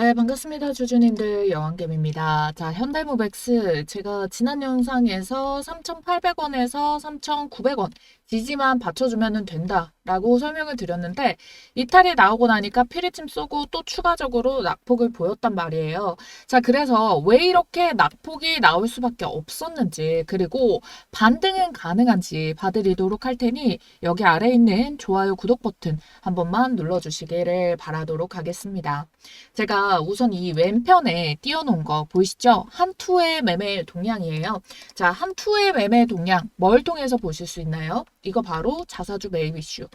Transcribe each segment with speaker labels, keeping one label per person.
Speaker 1: 네, 반갑습니다. 주주님들 여왕겜입니다. 자, 현대모백스 제가 지난 영상에서 3,800원에서 3,900원 지지만 받쳐주면 된다 라고 설명을 드렸는데 이탈이 나오고 나니까 피리침 쏘고 또 추가적으로 낙폭을 보였단 말이에요. 자, 그래서 왜 이렇게 낙폭이 나올 수밖에 없었는지 그리고 반등은 가능한지 봐드리도록 할 테니 여기 아래 있는 좋아요, 구독 버튼 한 번만 눌러주시기를 바라도록 하겠습니다. 제가 우선 이 왼편에 띄워놓은 거 보이시죠? 한 투의 매매 동향이에요. 자, 한 투의 매매 동향 뭘 통해서 보실 수 있나요? 이거 바로 자사주 매입 이슈.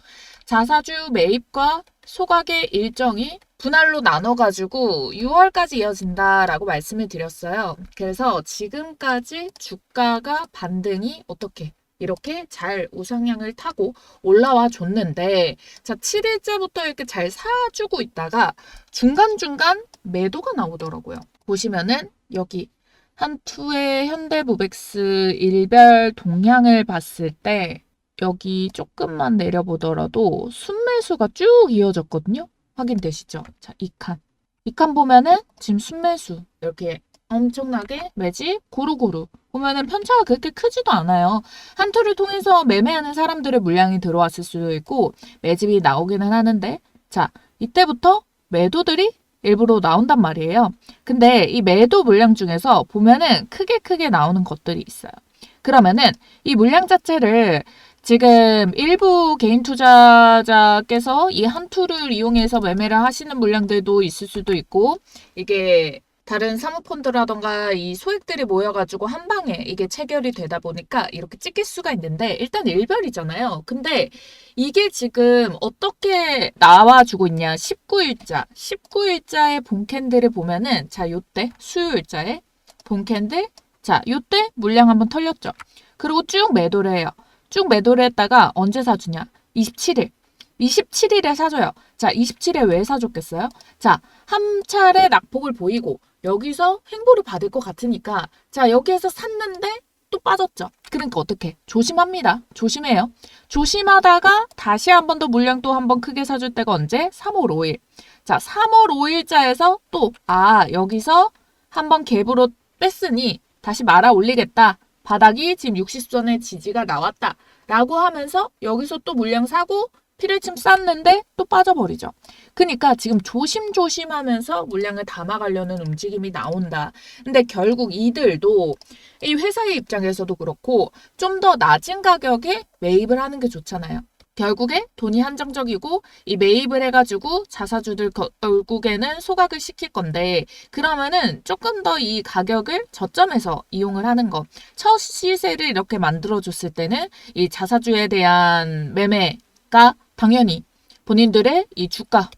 Speaker 1: 자사주 매입과 소각의 일정이 분할로 나눠가지고 6월까지 이어진다라고 말씀을 드렸어요. 그래서 지금까지 주가가 반등이 어떻게 이렇게 잘 우상향을 타고 올라와 줬는데 자 7일째부터 이렇게 잘 사주고 있다가 중간중간 매도가 나오더라고요. 보시면은 여기 한 투의 현대모백스 일별 동향을 봤을 때 여기 조금만 내려보더라도 순매수가 쭉 이어졌거든요. 확인되시죠? 자, 이 칸. 이 칸 보면은 지금 순매수 이렇게 엄청나게 매집 고루고루 보면은 편차가 그렇게 크지도 않아요. 한 투를 통해서 매매하는 사람들의 물량이 들어왔을 수도 있고 매집이 나오기는 하는데 자, 이때부터 매도들이 일부러 나온단 말이에요. 근데 이 매도 물량 중에서 보면은 크게 크게 나오는 것들이 있어요. 그러면은 이 물량 자체를 지금 일부 개인 투자자께서 이한 투를 이용해서 매매를 하시는 물량들도 있을 수도 있고 이게 다른 사모펀드라던가 이 소액들이 모여가지고 한 방에 이게 체결이 되다 보니까 이렇게 찍힐 수가 있는데 일단 일별이잖아요. 근데 이게 지금 어떻게 나와주고 있냐. 19일자. 19일자의 본캔들을 보면은 자, 요때 수요일자에 본캔들 자, 요때 물량 한번 털렸죠. 그리고 쭉 매도를 해요. 쭉 매도를 했다가 언제 사주냐? 27일. 27일에 사줘요. 자, 27일에 왜 사줬겠어요? 자, 한 차례 낙폭을 보이고 여기서 횡보를 받을 것 같으니까 자, 여기에서 샀는데 또 빠졌죠. 그러니까 어떻게? 조심합니다. 조심해요. 조심하다가 다시 한 번 더 물량 또 한 번 크게 사줄 때가 언제? 3월 5일. 자, 3월 5일자에서 또, 아, 여기서 한 번 갭으로 뺐으니 다시 말아 올리겠다. 바닥이 지금 60선의 지지가 나왔다. 라고 하면서 여기서 또 물량 사고 피를침 쌌는데 또 빠져버리죠. 그러니까 지금 조심조심 하면서 물량을 담아가려는 움직임이 나온다. 근데 결국 이들도 이 회사의 입장에서도 그렇고 좀 더 낮은 가격에 매입을 하는 게 좋잖아요. 결국에 돈이 한정적이고 이 매입을 해가지고 자사주들 결국에는 소각을 시킬 건데 그러면은 조금 더 이 가격을 저점에서 이용을 하는 거. 첫 시세를 이렇게 만들어줬을 때는 이 자사주에 대한 매매가 당연히 본인들의 이 주가를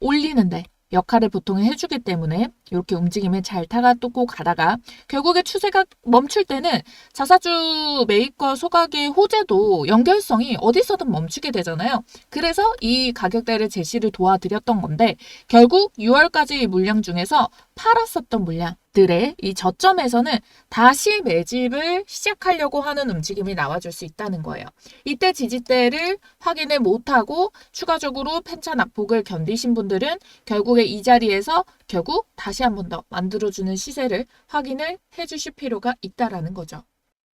Speaker 1: 올리는데 역할을 보통 해주기 때문에 이렇게 움직임을 잘 타가두고 가다가 결국에 추세가 멈출 때는 자사주 매입과 소각의 호재도 연결성이 어디서든 멈추게 되잖아요. 그래서 이 가격대를 제시를 도와드렸던 건데 결국 6월까지 물량 중에서 팔았었던 물량 들의 이 저점에서는 다시 매집을 시작하려고 하는 움직임이 나와줄 수 있다는 거예요. 이때 지지대를 확인을 못하고 추가적으로 펜차 낙폭을 견디신 분들은 결국에 이 자리에서 결국 다시 한 번 더 만들어주는 시세를 확인을 해주실 필요가 있다라는 거죠.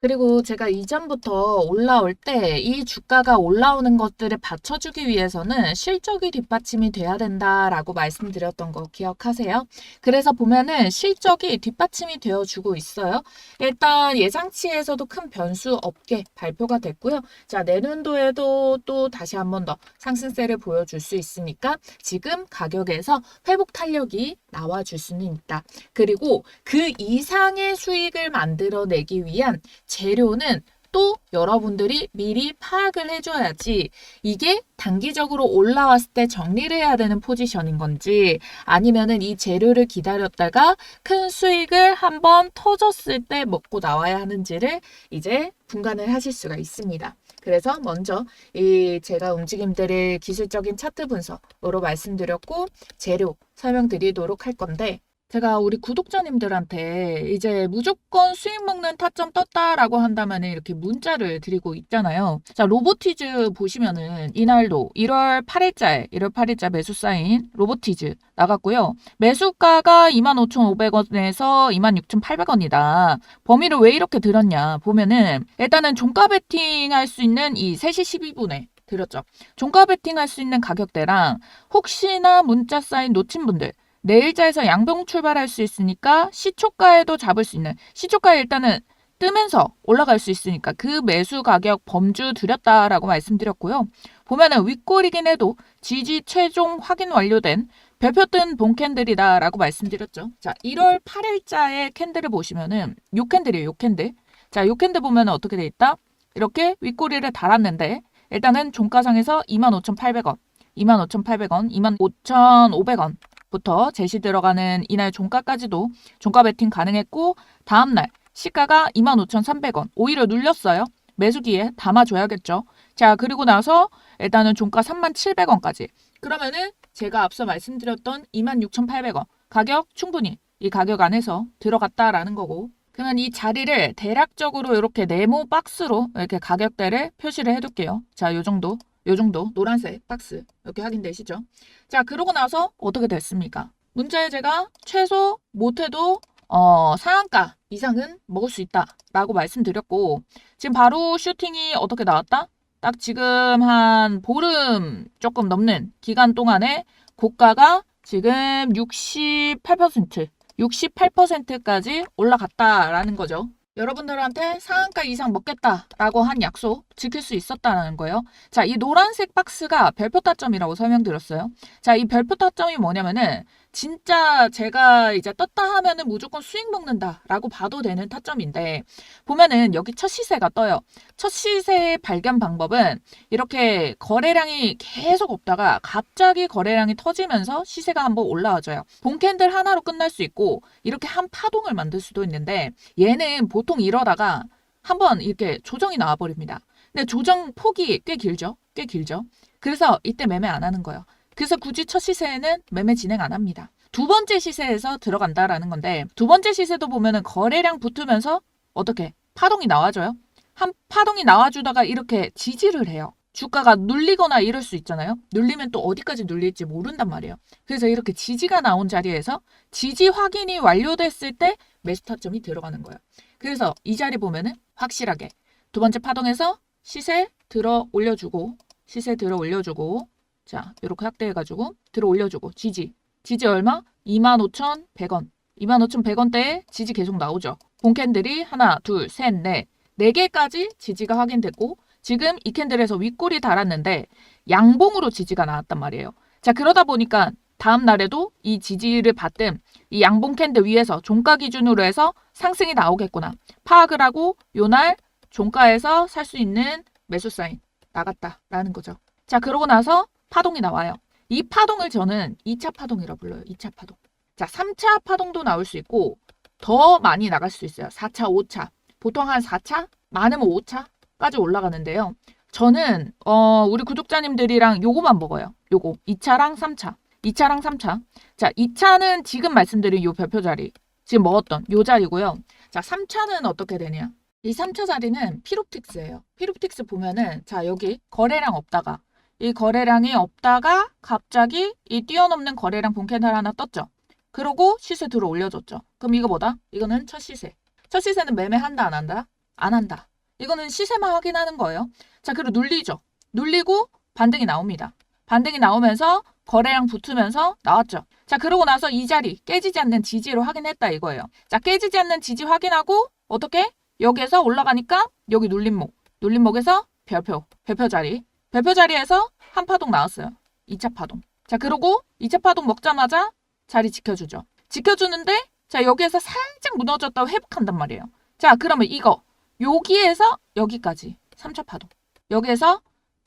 Speaker 1: 그리고 제가 이전부터 올라올 때 이 주가가 올라오는 것들을 받쳐주기 위해서는 실적이 뒷받침이 돼야 된다라고 말씀드렸던 거 기억하세요? 그래서 보면은 실적이 뒷받침이 되어주고 있어요. 일단 예상치에서도 큰 변수 없게 발표가 됐고요. 자, 내년도에도 또 다시 한 번 더 상승세를 보여줄 수 있으니까 지금 가격에서 회복 탄력이 나와줄 수는 있다. 그리고 그 이상의 수익을 만들어내기 위한 재료는 또 여러분들이 미리 파악을 해줘야지 이게 단기적으로 올라왔을 때 정리를 해야 되는 포지션인 건지 아니면은 이 재료를 기다렸다가 큰 수익을 한번 터졌을 때 먹고 나와야 하는지를 이제 분간을 하실 수가 있습니다. 그래서 먼저 이 제가 움직임들의 기술적인 차트 분석으로 말씀드렸고 재료 설명드리도록 할 건데 제가 우리 구독자님들한테 이제 무조건 수익 먹는 타점 떴다라고 한다면 이렇게 문자를 드리고 있잖아요. 자, 로보티즈 보시면은 이날도 1월 8일자에 1월 8일자 매수 사인 로보티즈 나갔고요. 매수가가 25,500원에서 26,800원이다. 범위를 왜 이렇게 들었냐 보면은 일단은 종가 베팅 할 수 있는 이 3시 12분에 들었죠. 종가 베팅 할 수 있는 가격대랑 혹시나 문자 사인 놓친 분들 내일자에서 양봉 출발할 수 있으니까 시초가에도 잡을 수 있는 시초가에 일단은 뜨면서 올라갈 수 있으니까 그 매수 가격 범주 드렸다라고 말씀드렸고요. 보면은 윗골이긴 해도 지지 최종 확인 완료된 별표 뜬 본캔들이다라고 말씀드렸죠. 자, 1월 8일자의 캔들을 보시면은 요 캔들이에요. 요 캔들. 자, 요 캔들 보면은 어떻게 돼 있다? 이렇게 윗꼬리를 달았는데 일단은 종가상에서 25,800원, 25,800원, 25,500원 부터 제시 들어가는 이날 종가까지도 종가 베팅 가능했고 다음날 시가가 25,300원 오히려 눌렸어요. 매수기에 담아줘야겠죠. 자 그리고 나서 일단은 종가 37,700원까지 그러면은 제가 앞서 말씀드렸던 26,800원 가격 충분히 이 가격 안에서 들어갔다라는 거고 그러면 이 자리를 대략적으로 이렇게 네모 박스로 이렇게 가격대를 표시를 해둘게요. 자, 요 정도, 요 정도 노란색 박스 이렇게 확인되시죠? 자, 그러고 나서 어떻게 됐습니까? 문자에 제가 최소 못해도 어, 상한가 이상은 먹을 수 있다라고 말씀드렸고 지금 바로 슈팅이 어떻게 나왔다? 딱 지금 한 보름 조금 넘는 기간 동안에 고가가 지금 68% 68%까지 올라갔다라는 거죠. 여러분들한테 상한가 이상 먹겠다라고 한 약속 지킬 수 있었다는 거예요. 자, 이 노란색 박스가 별표 타점이라고 설명드렸어요. 자, 이 별표 타점이 뭐냐면은 진짜 제가 이제 떴다 하면은 무조건 수익 먹는다라고 봐도 되는 타점인데 보면은 여기 첫 시세가 떠요. 첫 시세 발견 방법은 이렇게 거래량이 계속 없다가 갑자기 거래량이 터지면서 시세가 한번 올라와줘요. 본캔들 하나로 끝날 수 있고 이렇게 한 파동을 만들 수도 있는데 얘는 보통 이러다가 한번 이렇게 조정이 나와버립니다. 근데 조정 폭이 꽤 길죠? 꽤 길죠? 그래서 이때 매매 안 하는 거예요. 그래서 굳이 첫 시세에는 매매 진행 안 합니다. 두 번째 시세에서 들어간다라는 건데 두 번째 시세도 보면은 거래량 붙으면서 어떻게 파동이 나와줘요? 한 파동이 나와주다가 이렇게 지지를 해요. 주가가 눌리거나 이럴 수 있잖아요. 눌리면 또 어디까지 눌릴지 모른단 말이에요. 그래서 이렇게 지지가 나온 자리에서 지지 확인이 완료됐을 때 매수 타점이 들어가는 거예요. 그래서 이 자리 보면은 확실하게 두 번째 파동에서 시세 들어 올려주고 시세 들어 올려주고 자 이렇게 확대해가지고 들어 올려주고 지지 지지 얼마? 25,100원 25,100원대에 지지 계속 나오죠. 본캔들이 하나 둘 셋 넷 네 개까지 지지가 확인됐고 지금 이 캔들에서 윗골이 달았는데 양봉으로 지지가 나왔단 말이에요. 자 그러다 보니까 다음 날에도 이 지지를 받든 이 양봉 캔들 위에서 종가 기준으로 해서 상승이 나오겠구나 파악을 하고 요날 종가에서 살 수 있는 매수 사인 나갔다라는 거죠. 자 그러고 나서 파동이 나와요. 이 파동을 저는 2차 파동이라 불러요. 2차 파동. 자 3차 파동도 나올 수 있고 더 많이 나갈 수 있어요. 4차, 5차. 보통 한 4차, 많으면 5차까지 올라가는데요. 저는 어, 우리 구독자님들이랑 요거만 먹어요. 요거 2차랑 3차. 2차랑 3차. 자, 2차는 지금 말씀드린 요 별표 자리. 지금 먹었던 요 자리고요. 자, 3차는 어떻게 되냐? 이 3차 자리는 피롭틱스예요. 피롭틱스 보면은 자, 여기 거래량 없다가 이 거래량이 없다가 갑자기 이 뛰어넘는 거래량 본캐널 하나 떴죠. 그러고 시세 들어 올려줬죠. 그럼 이거 뭐다? 이거는 첫 시세. 첫 시세는 매매한다 안 한다? 안 한다. 이거는 시세만 확인하는 거예요. 자, 그리고 눌리죠. 눌리고 반등이 나옵니다. 반등이 나오면서 거래량 붙으면서 나왔죠. 자, 그러고 나서 이 자리 깨지지 않는 지지로 확인했다 이거예요. 자, 깨지지 않는 지지 확인하고 어떻게? 여기에서 올라가니까 여기 눌림목. 눌림목에서 별표. 별표 자리. 별표 자리에서 한 파동 나왔어요. 2차 파동. 자, 그러고 2차 파동 먹자마자 자리 지켜주죠. 지켜주는데 자, 여기에서 살짝 무너졌다고 회복한단 말이에요. 자, 그러면 이거 여기에서 여기까지 3차 파동. 여기에서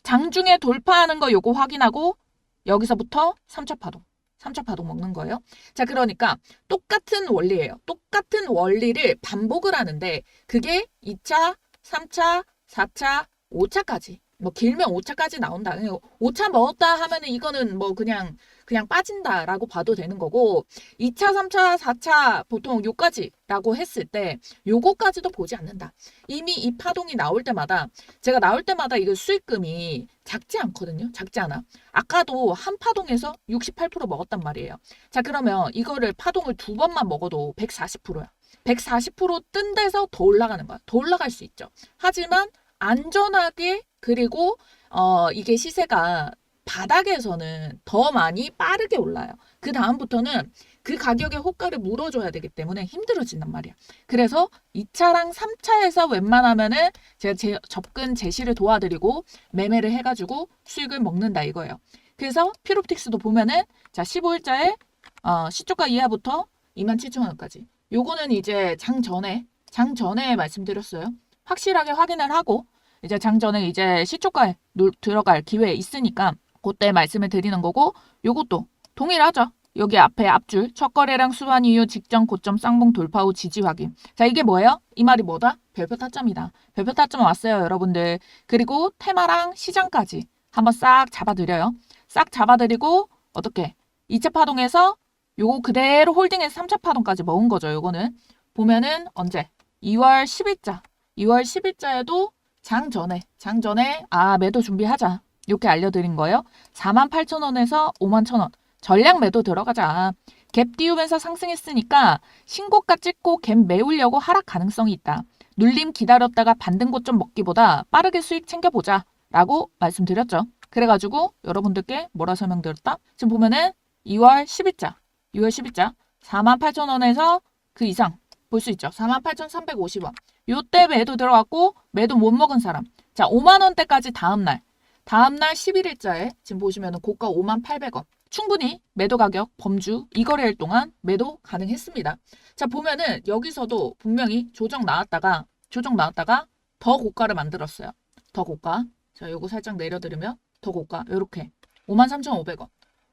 Speaker 1: 장중에 돌파하는 거 요거 확인하고 여기서부터 3차 파동. 3차 파동 먹는 거예요. 자, 그러니까 똑같은 원리예요. 똑같은 원리를 반복을 하는데 그게 2차, 3차, 4차, 5차까지 뭐 길면 5차까지 나온다. 5차 먹었다 하면은 이거는 뭐 그냥 그냥 빠진다라고 봐도 되는 거고 2차, 3차, 4차 보통 요까지라고 했을 때 요거까지도 보지 않는다. 이미 이 파동이 나올 때마다 제가 나올 때마다 이거 수익금이 작지 않거든요. 작지 않아. 아까도 한 파동에서 68% 먹었단 말이에요. 자, 그러면 이거를 파동을 두 번만 먹어도 140%야. 140%뜬 데서 더 올라가는 거야. 더 올라갈 수 있죠. 하지만 안전하게 그리고 어 이게 시세가 바닥에서는 더 많이 빠르게 올라요. 그 다음부터는 그 가격의 호가를 물어줘야 되기 때문에 힘들어진단 말이야. 그래서 2차랑 3차에서 웬만하면은 제가 제, 접근 제시를 도와드리고 매매를 해가지고 수익을 먹는다 이거예요. 그래서 피롭틱스도 보면은 자 15일자에 어, 시초가 이하부터 27,000원까지. 요거는 이제 장 전에 장 전에 말씀드렸어요. 확실하게 확인을 하고 이제 장 전에 이제 시초가에 놀- 들어갈 기회 있으니까 그때 말씀을 드리는 거고 요것도 동일하죠. 여기 앞에 앞줄 첫 거래량 수완 이후 직전 고점 쌍봉 돌파 후 지지 확인. 자 이게 뭐예요? 이 말이 뭐다? 별표 타점이다. 별표 타점 왔어요 여러분들. 그리고 테마랑 시장까지 한번 싹 잡아드려요. 싹 잡아드리고 어떻게 2차 파동에서 요거 그대로 홀딩해서 3차 파동까지 먹은 거죠. 요거는 보면은 언제 2월 10일자 2월 10일자에도 장 전에 장 전에 아 매도 준비하자 이렇게 알려드린 거예요. 48,000원에서 51,000원 전량 매도 들어가자. 갭 띄우면서 상승했으니까 신고가 찍고 갭 메우려고 하락 가능성이 있다. 눌림 기다렸다가 반등 고점 먹기보다 빠르게 수익 챙겨보자 라고 말씀드렸죠. 그래가지고 여러분들께 뭐라 설명드렸다? 지금 보면은 2월 10일자 2월 10일자 48,000원에서 그 이상 볼 수 있죠. 48,350원. 요때 매도 들어갔고 매도 못 먹은 사람. 자, 5만 원대까지 다음 날. 다음 날 11일자에 지금 보시면은 고가 5만 800원. 충분히 매도 가격 범주 이 거래일 동안 매도 가능했습니다. 자, 보면은 여기서도 분명히 조정 나왔다가 조정 나왔다가 더 고가를 만들었어요. 더 고가. 자, 요거 살짝 내려드리면 더 고가. 요렇게 53,500원.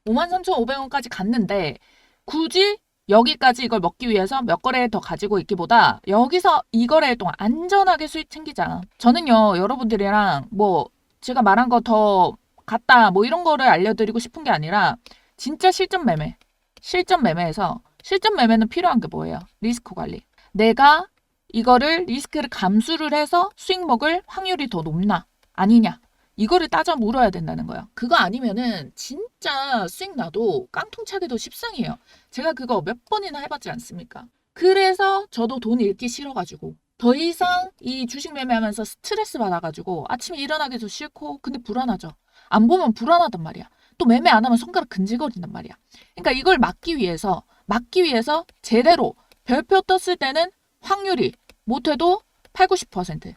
Speaker 1: 53,500원까지 갔는데 굳이 여기까지 이걸 먹기 위해서 몇 거래 더 가지고 있기보다 여기서 이 거래일 동안 안전하게 수익 챙기자. 저는요, 여러분들이랑 뭐 제가 말한 거 더 같다 뭐 이런 거를 알려드리고 싶은 게 아니라 진짜 실전 매매. 실전 매매에서 실전 매매는 필요한 게 뭐예요? 리스크 관리. 내가 이거를 리스크를 감수를 해서 수익 먹을 확률이 더 높나 아니냐 이거를 따져 물어야 된다는 거예요. 그거 아니면은 진짜 수익 나도 깡통차기도 십상이에요. 제가 그거 몇 번이나 해봤지 않습니까? 그래서 저도 돈 잃기 싫어가지고 더 이상 이 주식 매매하면서 스트레스 받아가지고 아침에 일어나기도 싫고 근데 불안하죠. 안 보면 불안하단 말이야. 또 매매 안 하면 손가락 근질거린단 말이야. 그러니까 이걸 막기 위해서 막기 위해서 제대로 별표 떴을 때는 확률이 못해도 8, 90%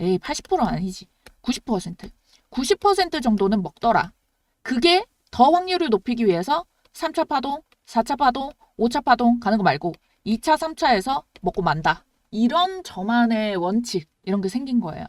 Speaker 1: 에이 80%는 아니지 90% 90% 정도는 먹더라. 그게 더 확률을 높이기 위해서 3차 파동, 4차 파동, 5차 파동 가는 거 말고 2차, 3차에서 먹고 만다. 이런 저만의 원칙 이런 게 생긴 거예요.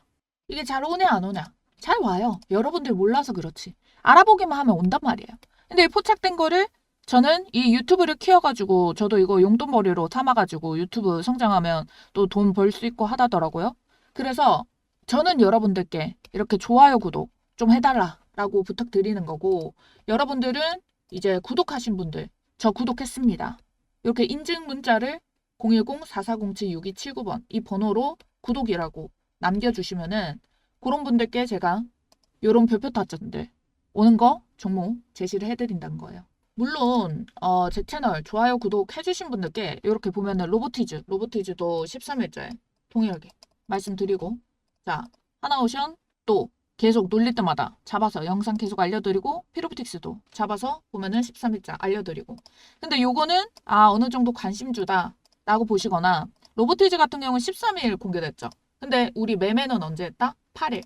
Speaker 1: 이게 잘 오냐 안 오냐? 잘 와요. 여러분들 몰라서 그렇지. 알아보기만 하면 온단 말이에요. 근데 이 포착된 거를 저는 이 유튜브를 키워가지고 저도 이거 용돈벌이로 삼아가지고 유튜브 성장하면 또 돈 벌 수 있고 하다더라고요. 그래서 저는 여러분들께 이렇게 좋아요, 구독 좀 해달라라고 부탁드리는 거고 여러분들은 이제 구독하신 분들 저 구독했습니다. 이렇게 인증 문자를 010-4407-6279번 이 번호로 구독이라고 남겨주시면은 그런 분들께 제가 요런 별표 타점들 오는 거 종목 제시를 해드린다는 거예요. 물론 어, 제 채널 좋아요 구독 해주신 분들께 이렇게 보면은 로보티즈 로보티즈도 13일째 동일하게 말씀드리고 자 하나오션 또 계속 놀릴 때마다 잡아서 영상 계속 알려드리고 피로프틱스도 잡아서 보면은 13일자 알려드리고 근데 요거는 아 어느 정도 관심주다 라고 보시거나 로보티즈 같은 경우는 13일 공개됐죠 근데 우리 매매는 언제 했다? 8일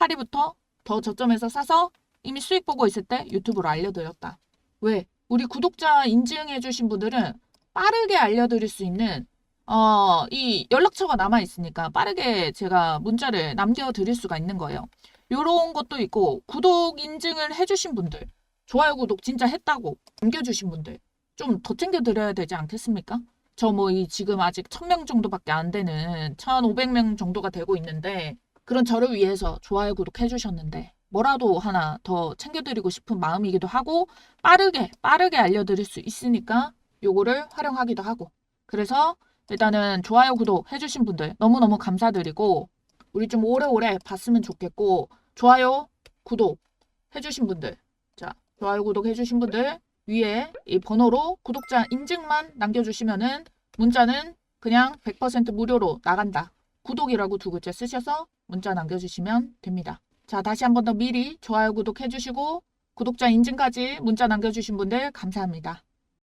Speaker 1: 8일부터 더 저점에서 사서 이미 수익 보고 있을 때 유튜브로 알려드렸다 왜? 우리 구독자 인증해주신 분들은 빠르게 알려드릴 수 있는 어, 이 연락처가 남아 있으니까 빠르게 제가 문자를 남겨 드릴 수가 있는 거예요. 요런 것도 있고 구독 인증을 해 주신 분들 좋아요 구독 진짜 했다고 남겨 주신 분들 좀 더 챙겨 드려야 되지 않겠습니까? 저 뭐 이 지금 아직 1000명 정도밖에 안 되는 1500명 정도가 되고 있는데 그런 저를 위해서 좋아요, 구독 해 주셨는데 뭐라도 하나 더 챙겨드리고 싶은 마음이기도 하고 빠르게 빠르게 알려드릴 수 있으니까 요거를 활용하기도 하고 그래서 일단은 좋아요, 구독 해주신 분들 너무너무 감사드리고 우리 좀 오래오래 봤으면 좋겠고 좋아요, 구독 해주신 분들 자 좋아요, 구독 해주신 분들 위에 이 번호로 구독자 인증만 남겨주시면은 문자는 그냥 100% 무료로 나간다. 구독이라고 두 글자 쓰셔서 문자 남겨주시면 됩니다. 자, 다시 한 번 더 미리 좋아요, 구독 해주시고 구독자 인증까지 문자 남겨주신 분들 감사합니다.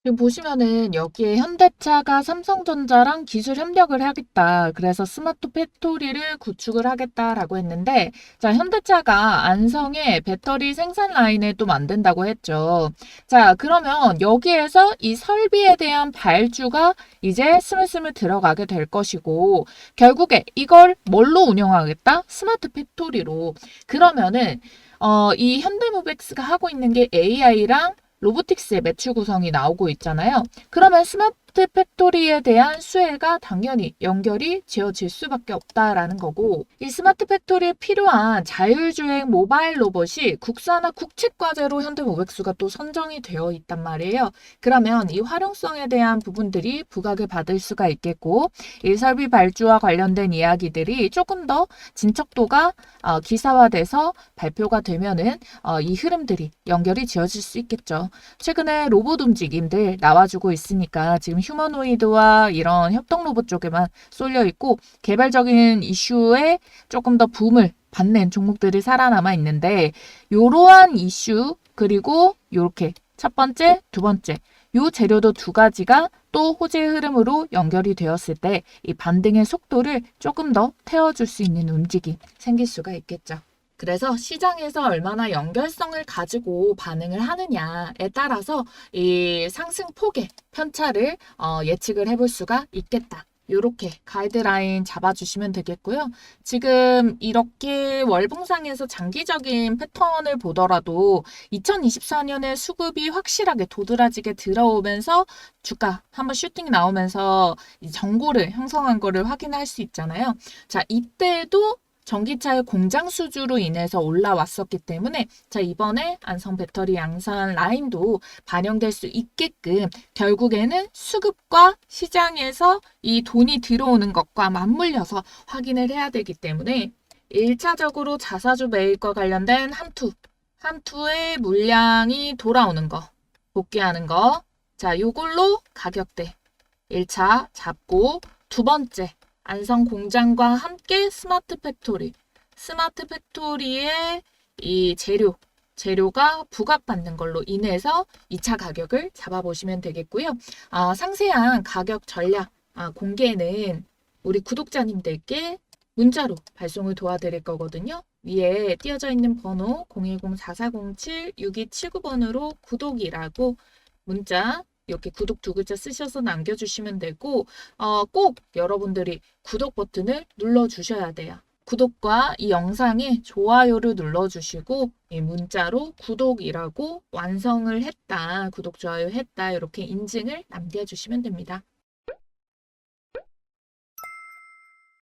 Speaker 1: 지금 보시면은 여기에 현대차가 삼성전자랑 기술 협력을 하겠다. 그래서 스마트 팩토리를 구축을 하겠다라고 했는데, 자, 현대차가 안성에 배터리 생산 라인을 또 만든다고 했죠. 자, 그러면 여기에서 이 설비에 대한 발주가 이제 스물스물 들어가게 될 것이고, 결국에 이걸 뭘로 운영하겠다? 스마트 팩토리로. 그러면은, 어, 이 현대모백스가 하고 있는 게 AI랑 로보틱스의 매출 구성이 나오고 있잖아요. 그러면 스마트 팩토리에 대한 수혜가 당연히 연결이 지어질 수밖에 없다라는 거고 이 스마트 팩토리에 필요한 자율주행 모바일 로봇이 국산화 국책 과제로 현대모백수가 또 선정이 되어 있단 말이에요. 그러면 이 활용성에 대한 부분들이 부각을 받을 수가 있겠고 이 설비 발주와 관련된 이야기들이 조금 더 진척도가 어, 기사화돼서 발표가 되면은 어, 이 흐름들이 연결이 지어질 수 있겠죠. 최근에 로봇 움직임들 나와주고 있으니까 지금 휴머노이드와 이런 협동 로봇 쪽에만 쏠려 있고 개발적인 이슈에 조금 더 붐을 받는 종목들이 살아남아 있는데 이러한 이슈 그리고 요렇게 첫 번째, 두 번째 요 재료도 두 가지가 또 호재의 흐름으로 연결이 되었을 때 이 반등의 속도를 조금 더 태워줄 수 있는 움직임 생길 수가 있겠죠. 그래서 시장에서 얼마나 연결성을 가지고 반응을 하느냐에 따라서 이 상승 폭의 편차를 어, 예측을 해볼 수가 있겠다. 요렇게 가이드라인 잡아주시면 되겠고요. 지금 이렇게 월봉상에서 장기적인 패턴을 보더라도 2024년에 수급이 확실하게 도드라지게 들어오면서 주가 한번 슈팅 나오면서 이 정고를 형성한 거를 확인할 수 있잖아요. 자, 이때도 전기차의 공장 수주로 인해서 올라왔었기 때문에 자 이번에 안성 배터리 양산 라인도 반영될 수 있게끔 결국에는 수급과 시장에서 이 돈이 들어오는 것과 맞물려서 확인을 해야 되기 때문에 1차적으로 자사주 매입과 관련된 함투, 함투의 물량이 돌아오는 거, 복귀하는 거. 자, 요걸로 가격대 1차 잡고 두 번째 안성 공장과 함께 스마트 팩토리, 스마트 팩토리의 이 재료, 재료가 부각받는 걸로 인해서 2차 가격을 잡아보시면 되겠고요. 아, 상세한 가격 전략 아, 공개는 우리 구독자님들께 문자로 발송을 도와드릴 거거든요. 위에 띄어져 있는 번호 010-4407-6279번으로 구독이라고 문자 이렇게 구독 두 글자 쓰셔서 남겨주시면 되고 어, 꼭 여러분들이 구독 버튼을 눌러주셔야 돼요. 구독과 이 영상에 좋아요를 눌러주시고 이 문자로 구독이라고 완성을 했다, 구독, 좋아요 했다 이렇게 인증을 남겨주시면 됩니다.